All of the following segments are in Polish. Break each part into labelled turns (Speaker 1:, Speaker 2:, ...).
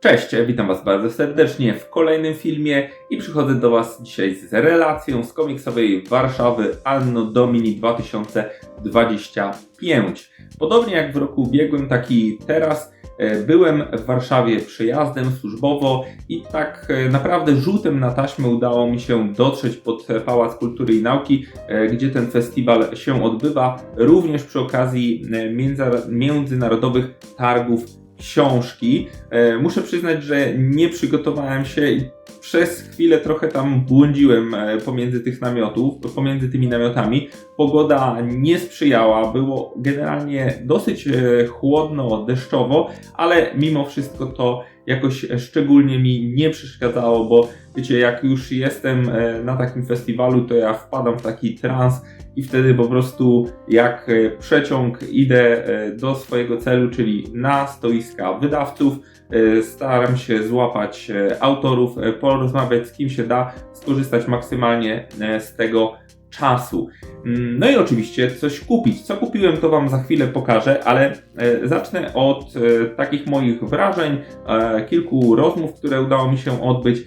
Speaker 1: Cześć, witam Was bardzo serdecznie w kolejnym filmie i przychodzę do Was dzisiaj z relacją z komiksowej Warszawy Anno Domini 2025. Podobnie jak w roku ubiegłym, tak i teraz e, byłem w Warszawie przyjazdem służbowo i tak e, naprawdę rzutem na taśmę udało mi się dotrzeć pod Pałac Kultury i Nauki, e, gdzie ten festiwal się odbywa, również przy okazji między- międzynarodowych targów książki. E, Muszę przyznać, że nie przygotowałem się i przez chwilę trochę tam błądziłem e, pomiędzy tych namiotów, pomiędzy tymi namiotami. Pogoda nie sprzyjała, było generalnie dosyć e, chłodno, deszczowo, ale mimo wszystko to jakoś szczególnie mi nie przeszkadzało, bo wiecie, jak już jestem e, na takim festiwalu, to ja wpadam w taki trans i wtedy po prostu jak e, przeciąg idę e, do swojego celu, czyli na stoiska wydawców, e, staram się złapać e, autorów, e, porozmawiać z kim się da, skorzystać maksymalnie e, z tego czasu. Mm, No i oczywiście coś kupić. Co kupiłem, to Wam za chwilę pokażę, ale e, zacznę od e, takich moich wrażeń, e, kilku rozmów, które udało mi się odbyć.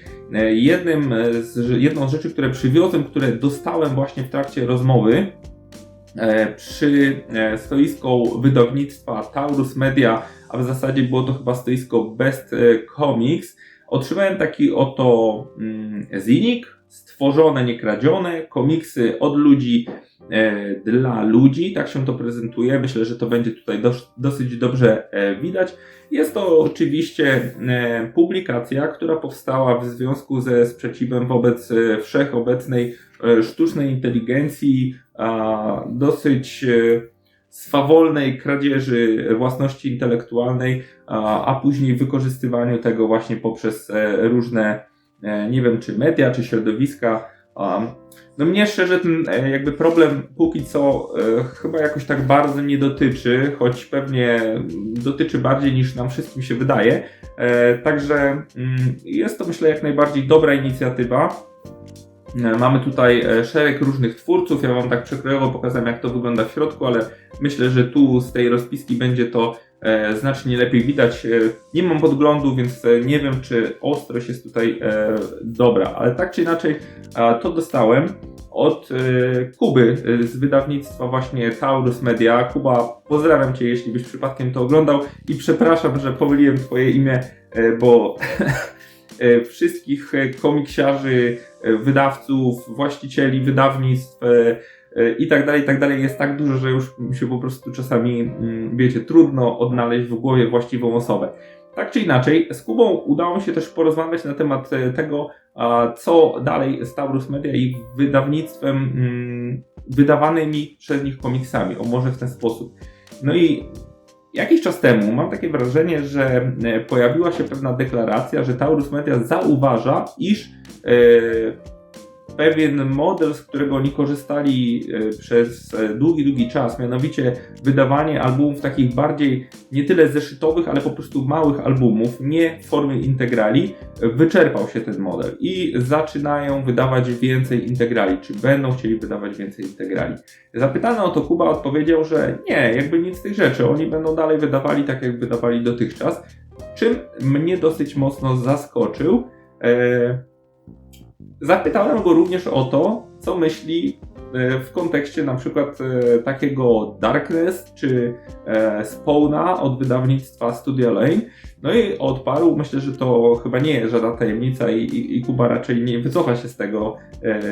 Speaker 1: Jednym z, jedną z rzeczy, które przywiozłem, które dostałem właśnie w trakcie rozmowy przy stoisku wydawnictwa Taurus Media, a w zasadzie było to chyba stoisko Best Comics, otrzymałem taki oto mm, zinik, stworzone, nie kradzione, komiksy od ludzi e, dla ludzi, tak się to prezentuje. Myślę, że to będzie tutaj dos- dosyć dobrze e, widać. Jest to oczywiście e, publikacja, która powstała w związku ze sprzeciwem wobec e, wszechobecnej e, sztucznej inteligencji, a, dosyć e, swawolnej kradzieży własności intelektualnej, a, a później wykorzystywaniu tego właśnie poprzez e, różne, nie wiem czy media, czy środowiska. No mnie szczerze ten e, jakby problem póki co e, chyba jakoś tak bardzo nie dotyczy, choć pewnie dotyczy bardziej niż nam wszystkim się wydaje. E, Także mm, jest to myślę jak najbardziej dobra inicjatywa. E, Mamy tutaj e, szereg różnych twórców. Ja Wam tak przekrojowo pokazałem, jak to wygląda w środku, ale myślę, że tu z tej rozpiski będzie to e, znacznie lepiej widać. E, nie mam podglądu, więc e, nie wiem, czy ostrość jest tutaj e, dobra, ale tak czy inaczej, to dostałem od e, Kuby e, z wydawnictwa właśnie Taurus Media. Kuba, pozdrawiam Cię, jeśli byś przypadkiem to oglądał i przepraszam, że pomyliłem Twoje imię, e, bo e, wszystkich e, komiksiarzy, e, wydawców, właścicieli wydawnictw e, e, i tak dalej, i tak dalej jest tak dużo, że już się po prostu czasami, mm, wiecie, trudno odnaleźć w głowie właściwą osobę. Tak czy inaczej, z Kubą udało mi się też porozmawiać na temat e, tego, co dalej z Taurus Media i wydawnictwem mm, wydawanymi przez nich komiksami, o może w ten sposób. No i jakiś czas temu mam takie wrażenie, że e, pojawiła się pewna deklaracja, że Taurus Media zauważa, iż e, pewien model, z którego oni korzystali e, przez e, długi, długi czas, mianowicie wydawanie albumów takich bardziej nie tyle zeszytowych, ale po prostu małych albumów, nie w formie integrali, e, wyczerpał się ten model i zaczynają wydawać więcej integrali, czy będą chcieli wydawać więcej integrali. Zapytany o to Kuba odpowiedział, że nie, jakby nic z tych rzeczy, oni będą dalej wydawali tak, jak wydawali dotychczas, czym mnie dosyć mocno zaskoczył. Zapytałem go również o to, co myśli e, w kontekście na przykład e, takiego Darkness czy e, Spawna od wydawnictwa Studio Lane. No i odparł, myślę, że to chyba nie jest żadna tajemnica i, i, i Kuba raczej nie wycofa się z tego,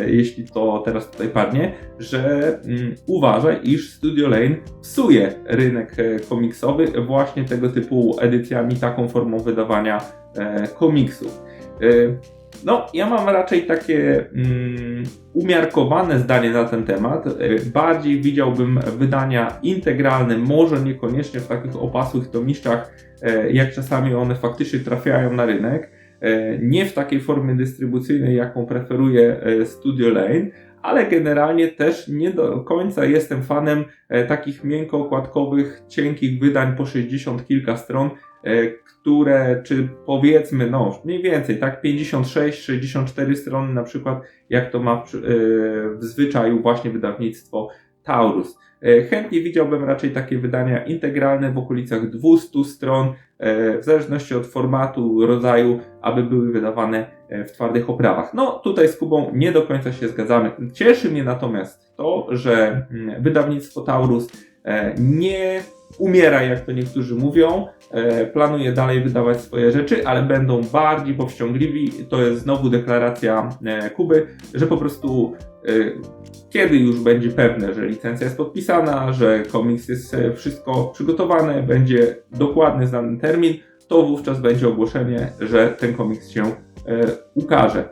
Speaker 1: jeśli to teraz tutaj padnie, że mm, uważa, iż Studio Lane psuje rynek komiksowy właśnie tego typu edycjami, taką formą wydawania komiksów. No, ja mam raczej takie mm, umiarkowane zdanie na ten temat. E, Bardziej widziałbym wydania integralne, może niekoniecznie w takich opasłych tomiszczach, e, jak czasami one faktycznie trafiają na rynek. E, Nie w takiej formie dystrybucyjnej, jaką preferuje Studio Lane, ale generalnie też nie do końca jestem fanem e, takich miękko-okładkowych, cienkich wydań po 60 kilka stron, e, które, czy powiedzmy, no mniej więcej, tak, 56-64 strony na przykład, jak to ma w, e, zwyczaju właśnie wydawnictwo Taurus. Chętnie widziałbym raczej takie wydania integralne w okolicach 200 stron, w zależności od formatu, rodzaju, aby były wydawane w twardych oprawach. No, tutaj z Kubą nie do końca się zgadzamy. Cieszy mnie natomiast to, że mm, wydawnictwo Taurus e, nie umiera, jak to niektórzy mówią, e, planuje dalej wydawać swoje rzeczy, ale będą bardziej powściągliwi. To jest znowu deklaracja e, Kuby, że po prostu e, kiedy już będzie pewne, że licencja jest podpisana, że komiks jest e, wszystko przygotowane, będzie dokładny znany termin, to wówczas będzie ogłoszenie, że ten komiks się e, ukaże.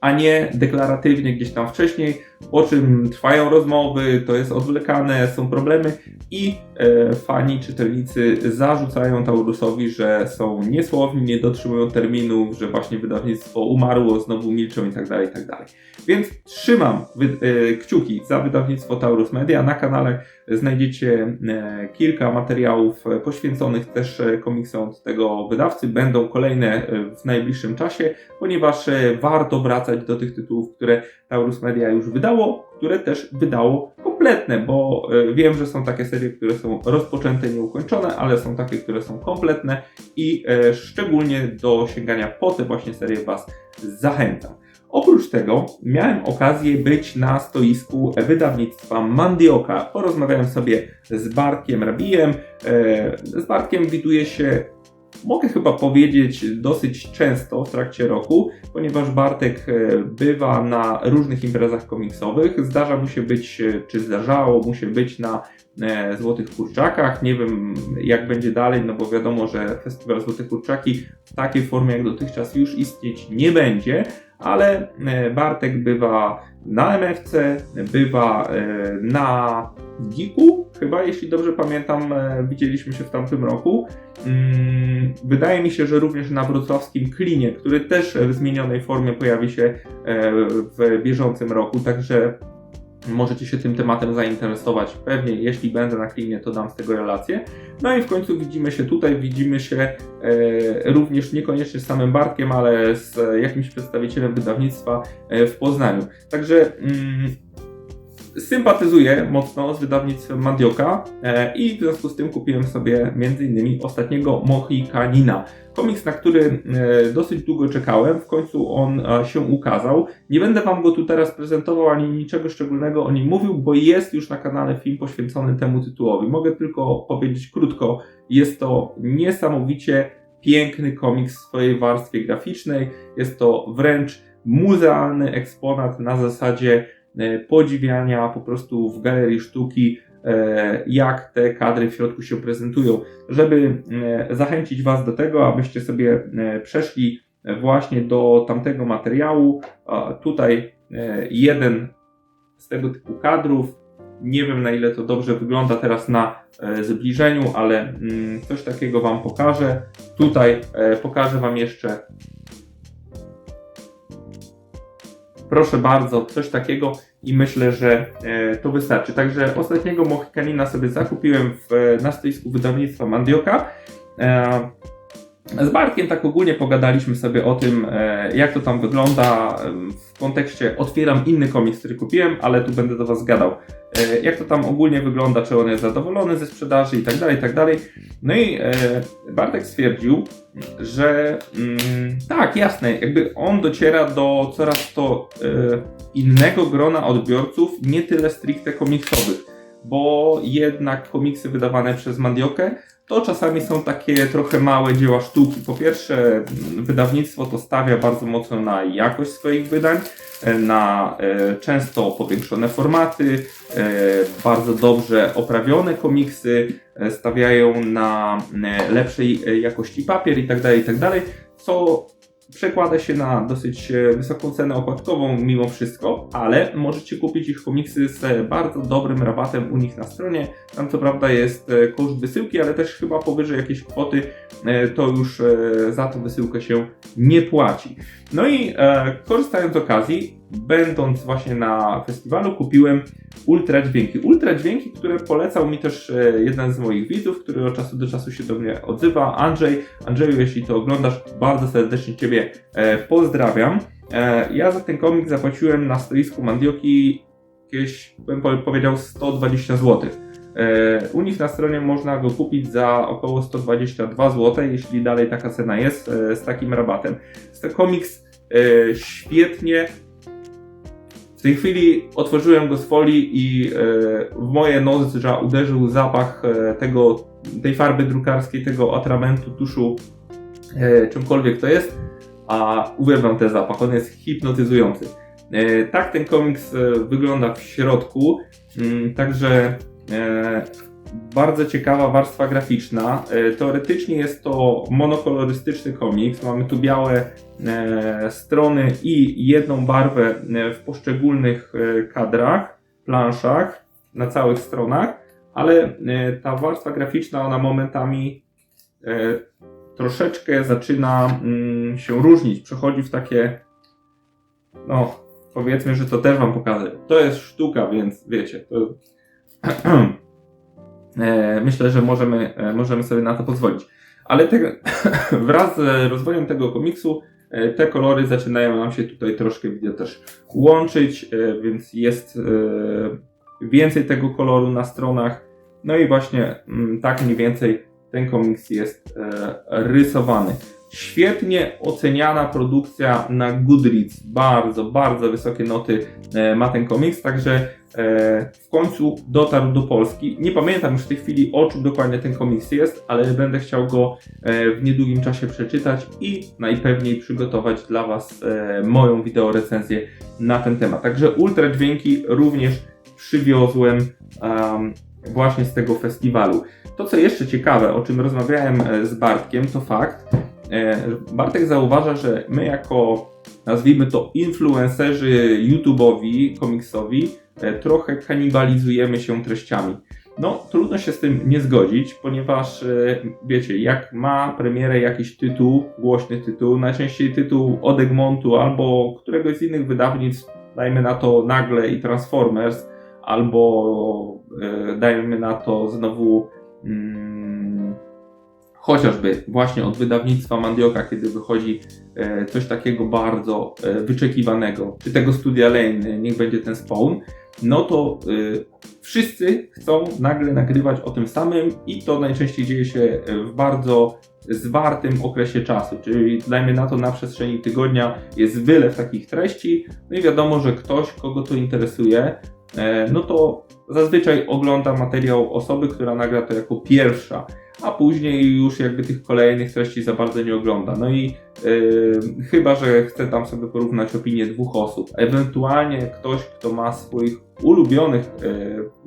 Speaker 1: A nie deklaratywnie gdzieś tam wcześniej, po czym trwają rozmowy, to jest odwlekane, są problemy i e, fani, czytelnicy zarzucają Taurusowi, że są niesłowni, nie dotrzymują terminów, że właśnie wydawnictwo umarło, znowu milczą i tak dalej, i tak dalej. Więc trzymam e, kciuki za wydawnictwo Taurus Media. Na kanale znajdziecie e, kilka materiałów e, poświęconych też e, komiksom od tego wydawcy. Będą kolejne e, w najbliższym czasie, ponieważ warto wracać do tych tytułów, które Taurus Media już wydało, które też wydało kompletne, bo e, wiem, że są takie serie, które są rozpoczęte, nieukończone, ale są takie, które są kompletne i e, szczególnie do sięgania po te właśnie serie Was zachęcam. Oprócz tego miałem okazję być na stoisku wydawnictwa Mandioka. Porozmawiałem sobie z Bartkiem Rabijem. E, Z Bartkiem widuję się, mogę chyba powiedzieć, dosyć często w trakcie roku, ponieważ Bartek e, bywa na różnych imprezach komiksowych. Zdarza mu się być, e, czy zdarzało mu się być na Złotych Kurczakach. Nie wiem, jak będzie dalej, no bo wiadomo, że Festiwal Złotych Kurczaki w takiej formie jak dotychczas już istnieć nie będzie, ale e, Bartek bywa na MFC, bywa e, na Geeku, chyba jeśli dobrze pamiętam, e, widzieliśmy się w tamtym roku. Mm, Wydaje mi się, że również na wrocławskim Klinie, który też w zmienionej formie pojawi się e, w bieżącym roku, także możecie się tym tematem zainteresować. Pewnie jeśli będę na Klinie, to dam z tego relację. No i w końcu widzimy się tutaj, widzimy się e, również niekoniecznie z samym Bartkiem, ale z e, jakimś przedstawicielem wydawnictwa e, w Poznaniu. Także mm, sympatyzuję mocno z wydawnictwem Mandioka e, i w związku z tym kupiłem sobie m.in. ostatniego Mohikanina. Komiks, na który e, dosyć długo czekałem, w końcu on e, się ukazał. Nie będę Wam go tu teraz prezentował ani niczego szczególnego o nim mówił, bo jest już na kanale film poświęcony temu tytułowi. Mogę tylko powiedzieć krótko, jest to niesamowicie piękny komiks w swojej warstwie graficznej. Jest to wręcz muzealny eksponat na zasadzie podziwiania po prostu w galerii sztuki, e, jak te kadry w środku się prezentują. Żeby e, zachęcić Was do tego, abyście sobie e, przeszli właśnie do tamtego materiału. Tutaj e, jeden z tego typu kadrów. Nie wiem na ile to dobrze wygląda teraz na e, zbliżeniu, ale mm, coś takiego Wam pokażę. Tutaj e, pokażę Wam jeszcze Proszę bardzo, coś takiego i myślę, że e, to wystarczy. Także ostatniego Mohikanina sobie zakupiłem w, na stoisku wydawnictwa Mandioka. Z Bartkiem tak ogólnie pogadaliśmy sobie o tym, e, jak to tam wygląda w kontekście otwieram inny komiks, który kupiłem, ale tu będę do Was gadał. E, jak to tam ogólnie wygląda, czy on jest zadowolony ze sprzedaży i tak dalej, i tak dalej. No i e, Bartek stwierdził, że mm, tak, jasne, jakby on dociera do coraz to innego grona odbiorców, nie tyle stricte komiksowych, bo jednak komiksy wydawane przez Mandiokę to czasami są takie trochę małe dzieła sztuki. Po pierwsze, wydawnictwo to stawia bardzo mocno na jakość swoich wydań, e, na e, często powiększone formaty, e, bardzo dobrze oprawione komiksy, stawiają na lepszej jakości papier i tak dalej, i tak co przekłada się na dosyć e, wysoką cenę okładkową mimo wszystko, ale możecie kupić ich komiksy z e, bardzo dobrym rabatem u nich na stronie. Tam co prawda jest e, koszt wysyłki, ale też chyba powyżej jakiejś kwoty to już za tą wysyłkę się nie płaci. No i korzystając z okazji, będąc właśnie na festiwalu, kupiłem ultra dźwięki. Ultra dźwięki, które polecał mi też e, jeden z moich widzów, który od czasu do czasu się do mnie odzywa, Andrzej. Andrzeju, jeśli to oglądasz, bardzo serdecznie Ciebie e, pozdrawiam. E, ja za ten komik zapłaciłem na stoisku Mandioki jakieś, bym po- powiedział, 120 zł. U nich na stronie można go kupić za około 122 zł, jeśli dalej taka cena jest, z takim rabatem. Jest to komiks świetnie. W tej chwili otworzyłem go z folii i e, w moje nozdrza uderzył zapach e, tego, tej farby drukarskiej, tego atramentu, tuszu, e, czymkolwiek to jest. A uwielbiam ten zapach, on jest hipnotyzujący. Tak ten komiks wygląda w środku, mm, także e, bardzo ciekawa warstwa graficzna. E, teoretycznie jest to monokolorystyczny komiks. Mamy tu białe e, strony i jedną barwę e, w poszczególnych kadrach, planszach, na całych stronach, ale ta warstwa graficzna, ona momentami troszeczkę zaczyna mm, się różnić. Przechodzi w takie, no powiedzmy, że to też Wam pokażę. To jest sztuka, więc wiecie, to myślę, że możemy, e, możemy sobie na to pozwolić. Ale te, wraz z rozwojem tego komiksu e, te kolory zaczynają nam się tutaj troszkę widzę też łączyć, e, więc jest e, więcej tego koloru na stronach. No i właśnie mm, tak mniej więcej ten komiks jest e, rysowany. Świetnie oceniana produkcja na Goodreads. Bardzo, bardzo wysokie noty e, ma ten komiks, także e, w końcu dotarł do Polski. Nie pamiętam już w tej chwili o czym dokładnie ten komiks jest, ale będę chciał go e, w niedługim czasie przeczytać i najpewniej przygotować dla Was e, moją wideorecenzję na ten temat. Także ultra dźwięki również przywiozłem em, właśnie z tego festiwalu. To, co jeszcze ciekawe, o czym rozmawiałem e, z Bartkiem, to fakt, e, Bartek zauważa, że my jako, nazwijmy to, influencerzy YouTube'owi, komiksowi, e, trochę kanibalizujemy się treściami. No, trudno się z tym nie zgodzić, ponieważ e, wiecie, jak ma premierę jakiś tytuł, głośny tytuł, najczęściej tytuł od Egmontu albo któregoś z innych wydawnictw, dajmy na to Nagle i Transformers, albo e, dajmy na to znowu mm, chociażby właśnie od wydawnictwa Mandioka, kiedy wychodzi e, coś takiego bardzo wyczekiwanego, czy tego studia Lane, niech będzie ten Spawn, no to e, wszyscy chcą nagle nagrywać o tym samym i to najczęściej dzieje się e, w bardzo zwartym okresie czasu, czyli dajmy na to na przestrzeni tygodnia jest wylew takich treści, no i wiadomo, że ktoś, kogo to interesuje, e, no to zazwyczaj ogląda materiał osoby, która nagra to jako pierwsza, a później już jakby tych kolejnych treści za bardzo nie ogląda. No i e, chyba, że chce tam sobie porównać opinię dwóch osób, ewentualnie ktoś, kto ma swoich ulubionych, e,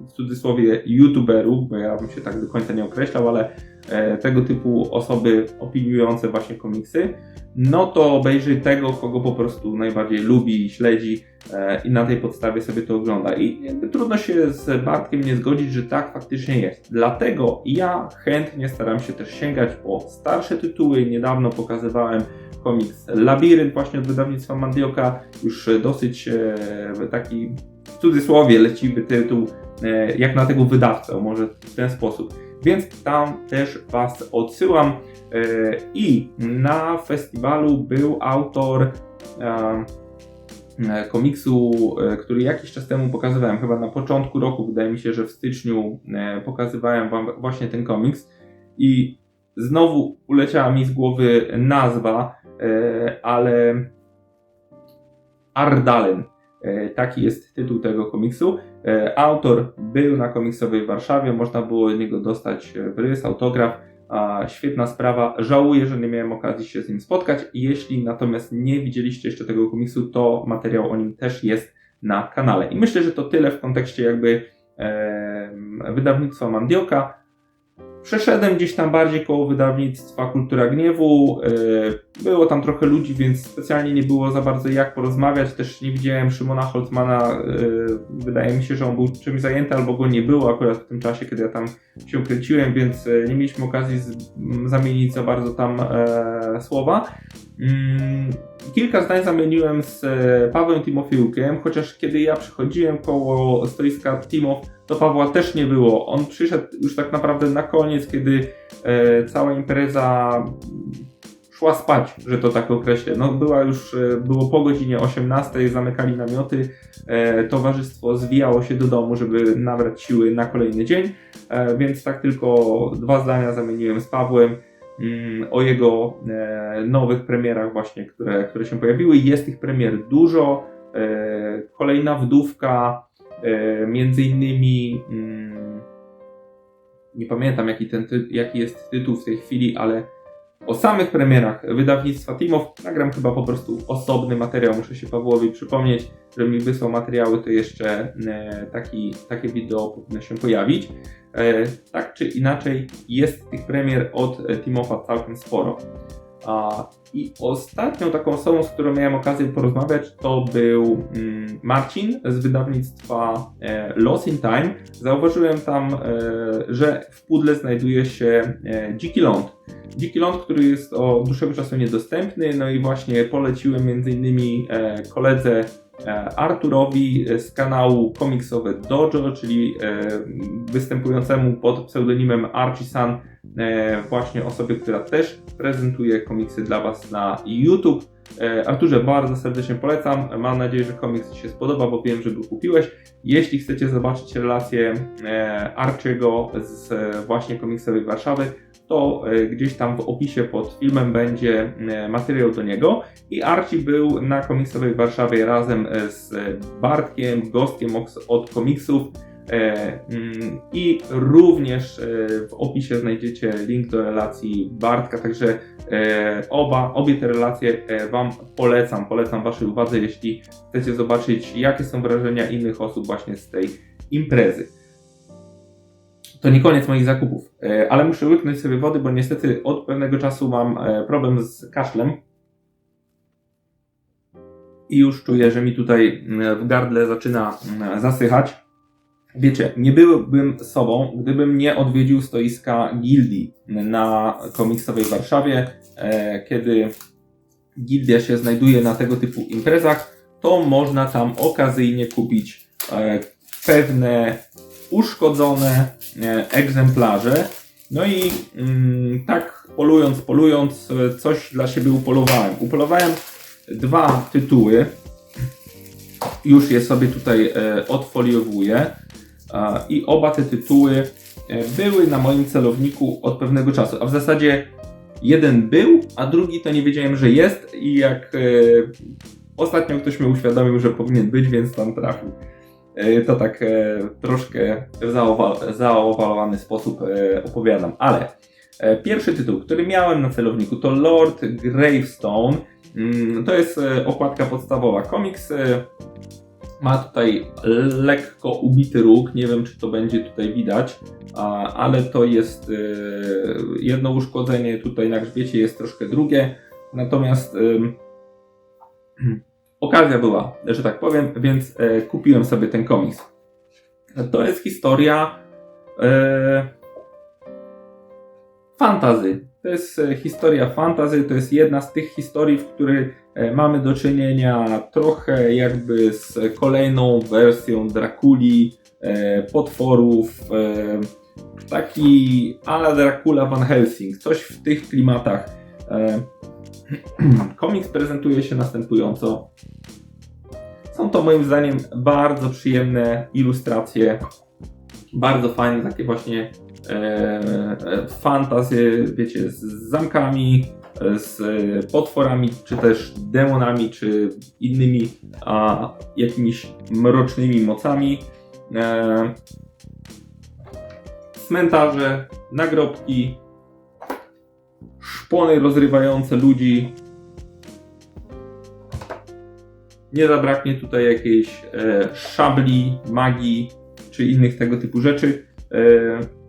Speaker 1: w cudzysłowie, youtuberów, bo ja bym się tak do końca nie określał, ale e, tego typu osoby opiniujące właśnie komiksy, no to obejrzy tego, kogo po prostu najbardziej lubi i śledzi e, i na tej podstawie sobie to ogląda. I trudno się z Bartkiem nie zgodzić, że tak faktycznie jest. Dlatego ja chętnie staram się też sięgać po starsze tytuły. Niedawno pokazywałem komiks Labirynt właśnie od wydawnictwa Mandioka, już dosyć taki w cudzysłowie leciwy tytuł, e, jak na tego wydawcę, może w ten sposób. Więc tam też Was odsyłam. E, I na festiwalu był autor e, komiksu, który jakiś czas temu pokazywałem, chyba na początku roku, wydaje mi się, że w styczniu pokazywałem Wam właśnie ten komiks. I znowu uleciała mi z głowy nazwa, ale Ardalen. E, Taki jest tytuł tego komiksu. E, Autor był na komiksowej w Warszawie, można było niego dostać e, wrys, autograf. Świetna sprawa. Żałuję, że nie miałem okazji się z nim spotkać. Jeśli natomiast nie widzieliście jeszcze tego komiksu, to materiał o nim też jest na kanale. I myślę, że to tyle w kontekście jakby wydawnictwa Mandioka. Przeszedłem gdzieś tam bardziej koło wydawnictwa Kultura Gniewu. e, Było tam trochę ludzi, więc specjalnie nie było za bardzo jak porozmawiać. Też nie widziałem Szymona Holzmana. e, Wydaje mi się, że on był czymś zajęty albo go nie było akurat w tym czasie, kiedy ja tam się kręciłem, więc e, nie mieliśmy okazji zamienić za bardzo tam słowa. Mm, Kilka zdań zamieniłem z Pawłem Timofiejukiem, chociaż kiedy ja przychodziłem koło stoiska Timow, to Pawła też nie było. On przyszedł już tak naprawdę na koniec, kiedy e, cała impreza szła spać, że to tak określę. No była już, e, było po godzinie 18, zamykali namioty, e, towarzystwo zwijało się do domu, żeby nabrać siły na kolejny dzień, e, więc tak tylko dwa zdania zamieniłem z Pawłem mm, o jego e, nowych premierach właśnie, które, które się pojawiły. Jest tych premier dużo. E, kolejna wdówka, między innymi mm, nie pamiętam jaki, ten jaki jest tytuł w tej chwili, ale o samych premierach wydawnictwa Timow nagram chyba po prostu osobny materiał. Muszę się Pawłowi przypomnieć, że mi wysłał materiały, to jeszcze e, taki, takie wideo powinno się pojawić. E, tak czy inaczej, jest tych premier od e, Timofa całkiem sporo. I ostatnią taką osobą, z którą miałem okazję porozmawiać, to był mm, Marcin z wydawnictwa e, Lost in Time. Zauważyłem tam, e, że w pudle znajduje się e, dziki ląd. Dziki ląd, który jest od dłuższego czasu niedostępny, no i właśnie poleciłem m.in. Koledze Arturowi z kanału Komiksowe Dojo, czyli występującemu pod pseudonimem Archie-san, e, właśnie osobie, która też prezentuje komiksy dla Was na YouTube. E, Arturze, bardzo serdecznie polecam. Mam nadzieję, że komiks Ci się spodoba, bo wiem, że go kupiłeś. Jeśli chcecie zobaczyć relację e, Archiego z e, właśnie komiksowej Warszawy, to e, gdzieś tam w opisie pod filmem będzie e, materiał do niego. I Archie był na komiksowej Warszawie razem e, z Bartkiem, Gostkiem od komiksów. E, mm, I również e, w opisie znajdziecie link do relacji Bartka, także e, oba, obie te relacje Wam polecam, polecam Waszej uwadze, jeśli chcecie zobaczyć, jakie są wrażenia innych osób właśnie z tej imprezy. To nie koniec moich zakupów, ale muszę łyknąć sobie wody, bo niestety od pewnego czasu mam problem z kaszlem. I już czuję, że mi tutaj mm, w gardle zaczyna mm, zasychać. Wiecie, nie byłbym sobą, gdybym nie odwiedził stoiska Gildii na komiksowej Warszawie. E, kiedy gildia się znajduje na tego typu imprezach, to można tam okazyjnie kupić e, pewne uszkodzone e, egzemplarze. No i mm, tak polując, polując, coś dla siebie upolowałem. Upolowałem dwa tytuły. Już je sobie tutaj odfoliowuję. I oba te tytuły e, były na moim celowniku od pewnego czasu. A w zasadzie jeden był, a drugi to nie wiedziałem, że jest. I jak e, ostatnio ktoś mi uświadomił, że powinien być, więc tam trafił. E, To tak troszkę w zaowa- zaowalowany sposób opowiadam. Ale pierwszy tytuł, który miałem na celowniku to Lord Gravestone. Mm, To jest okładka podstawowa. Komiks ma tutaj lekko ubity róg. Nie wiem, czy to będzie tutaj widać, ale to jest e, jedno uszkodzenie. Tutaj na grzbiecie jest troszkę drugie. Natomiast okazja była, że tak powiem, więc e, kupiłem sobie ten komiks. To jest historia e, fantazy. To jest e, historia fantazy, to jest jedna z tych historii, w których e, mamy do czynienia trochę jakby z kolejną wersją Drakuli, e, potworów, taki ala Dracula Van Helsing, coś w tych klimatach. Komiks prezentuje się następująco. Są to moim zdaniem bardzo przyjemne ilustracje, bardzo fajne takie właśnie fantazje, wiecie, z zamkami, e, z potworami, czy też demonami, czy innymi a, jakimiś mrocznymi mocami. E, cmentarze, nagrobki, szpony rozrywające ludzi. Nie zabraknie tutaj jakiejś e, szabli, magii czy innych tego typu rzeczy. E,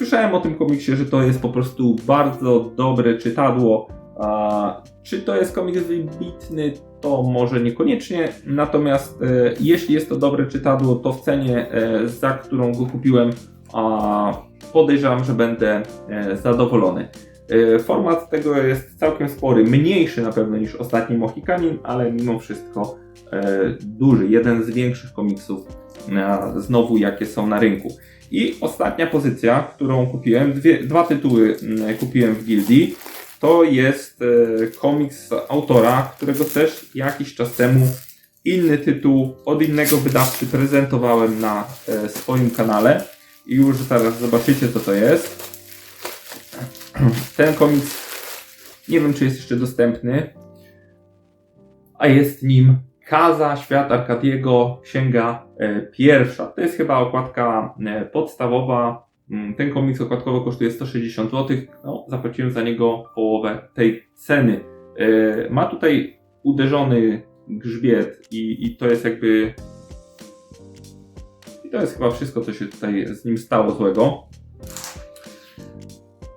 Speaker 1: słyszałem o tym komiksie, że to jest po prostu bardzo dobre czytadło. A, czy to jest komiks wybitny, to może niekoniecznie. Natomiast e, jeśli jest to dobre czytadło, to w cenie, e, za którą go kupiłem, a, podejrzewam, że będę e, zadowolony. E, Format tego jest całkiem spory, mniejszy na pewno niż ostatni Mohikanin, ale mimo wszystko e, duży, jeden z większych komiksów e, znowu jakie są na rynku. I ostatnia pozycja, którą kupiłem, dwie, dwa tytuły mm, kupiłem w gildii. to jest e, komiks autora, którego też jakiś czas temu inny tytuł od innego wydawcy prezentowałem na e, swoim kanale. I już zaraz zobaczycie, co to jest. Ten komiks nie wiem, czy jest jeszcze dostępny, a jest nim Kaza, Świat Arkadiego, Księga e, Pierwsza. To jest chyba okładka e, podstawowa. Mm, Ten komiks okładkowo kosztuje 160 zł. No, zapłaciłem za niego połowę tej ceny. E, Ma tutaj uderzony grzbiet i, i to jest jakby... I to jest chyba wszystko, co się tutaj z nim stało złego.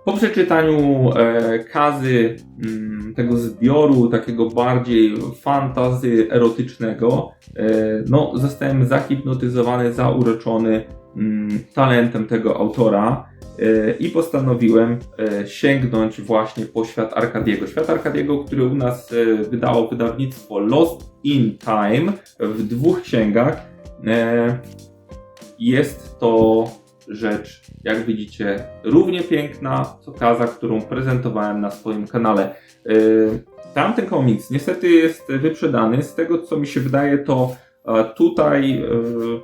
Speaker 1: Po przeczytaniu e, kazy mm, tego zbioru, takiego bardziej fantazy erotycznego, e, no, zostałem zahipnotyzowany, zauroczony mm, talentem tego autora e, i postanowiłem e, sięgnąć właśnie po świat Arkadiego. Świat Arkadiego, który u nas e, wydało wydawnictwo Lost in Time w dwóch księgach. E, jest to rzecz, jak widzicie, równie piękna, co kaza, którą prezentowałem na swoim kanale. Yy, Tamten komiks niestety jest wyprzedany. Z tego, co mi się wydaje, to e, tutaj yy,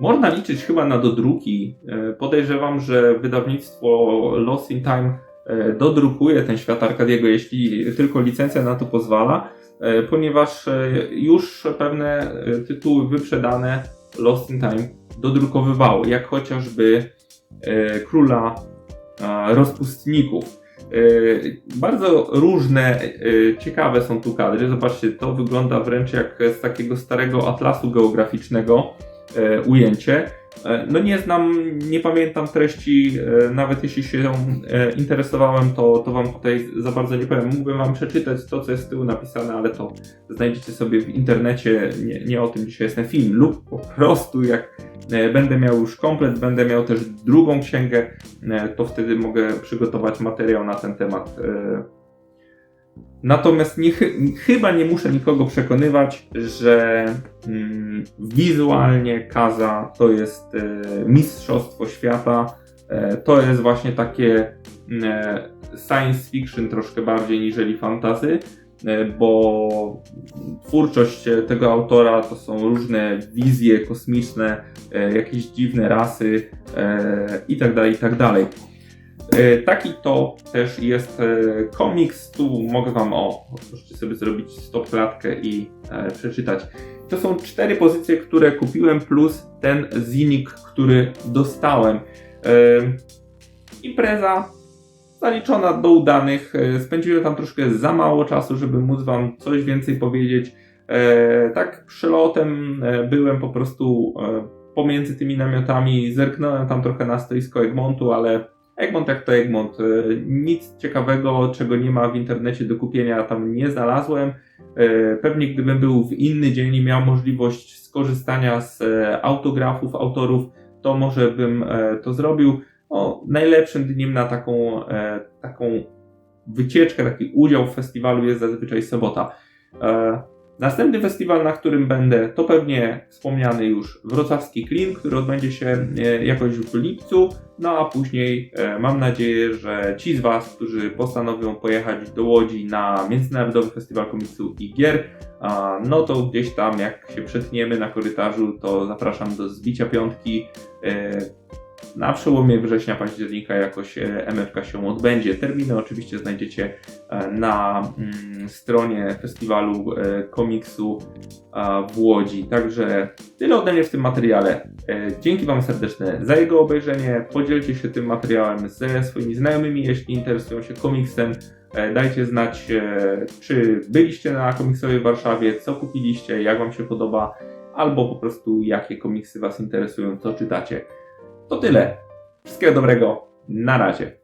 Speaker 1: można liczyć chyba na dodruki. Yy, Podejrzewam, że wydawnictwo Lost in Time e, dodrukuje ten świat Arkadiego, jeśli tylko licencja na to pozwala, e, ponieważ e, już pewne e, tytuły wyprzedane Lost in Time dodrukowywało, jak chociażby e, Króla e, Rozpustników. E, bardzo różne, e, ciekawe są tu kadry. Zobaczcie, to wygląda wręcz jak z takiego starego atlasu geograficznego e, ujęcie. E, No nie znam, nie pamiętam treści, e, nawet jeśli się e, interesowałem, to, to wam tutaj za bardzo nie powiem. Mógłbym wam przeczytać to, co jest z tyłu napisane, ale to znajdziecie sobie w internecie, nie, nie o tym dzisiaj jest ten film, lub po prostu jak będę miał już komplet, będę miał też drugą księgę, to wtedy mogę przygotować materiał na ten temat. Natomiast nie, chy- chyba nie muszę nikogo przekonywać, że mm, wizualnie Kaza to jest e, mistrzostwo świata. E, to jest właśnie takie e, science fiction troszkę bardziej niżeli fantasy, e, bo twórczość tego autora to są różne wizje kosmiczne, e, jakieś dziwne rasy e, i Taki to też jest e, komiks. Tu mogę Wam o, możecie sobie zrobić stop klatkę i e, przeczytać. To są cztery pozycje, które kupiłem, plus ten zinik, który dostałem. E, impreza zaliczona do udanych. E, Spędziłem tam troszkę za mało czasu, żeby móc Wam coś więcej powiedzieć. E, tak przelotem e, byłem po prostu e, pomiędzy tymi namiotami. Zerknąłem tam trochę na stoisko Egmontu, ale Egmont jak to Egmont. E, Nic ciekawego, czego nie ma w internecie do kupienia, tam nie znalazłem. E, Pewnie gdybym był w inny dzień i miał możliwość skorzystania z e, autografów autorów, to może bym to zrobił. O, najlepszym dniem na taką, taką wycieczkę, taki udział w festiwalu jest zazwyczaj sobota. E, Następny festiwal, na którym będę, to pewnie wspomniany już wrocławski Klin, który odbędzie się e, jakoś w lipcu. No a później e, mam nadzieję, że ci z Was, którzy postanowią pojechać do Łodzi na Międzynarodowy Festiwal Komiksu i Gier, no to gdzieś tam jak się przetniemy na korytarzu, to zapraszam do zbicia piątki. E, Na przełomie września, października jakoś e, MFK się odbędzie. Terminy oczywiście znajdziecie e, na mm, stronie festiwalu e, komiksu a, w Łodzi. Także tyle ode mnie w tym materiale. E, Dzięki Wam serdeczne za jego obejrzenie. Podzielcie się tym materiałem ze swoimi znajomymi, jeśli interesują się komiksem. E, Dajcie znać, e, czy byliście na komiksowej w Warszawie, co kupiliście, jak Wam się podoba, albo po prostu jakie komiksy Was interesują, co czytacie. To tyle. Wszystkiego dobrego. Na razie.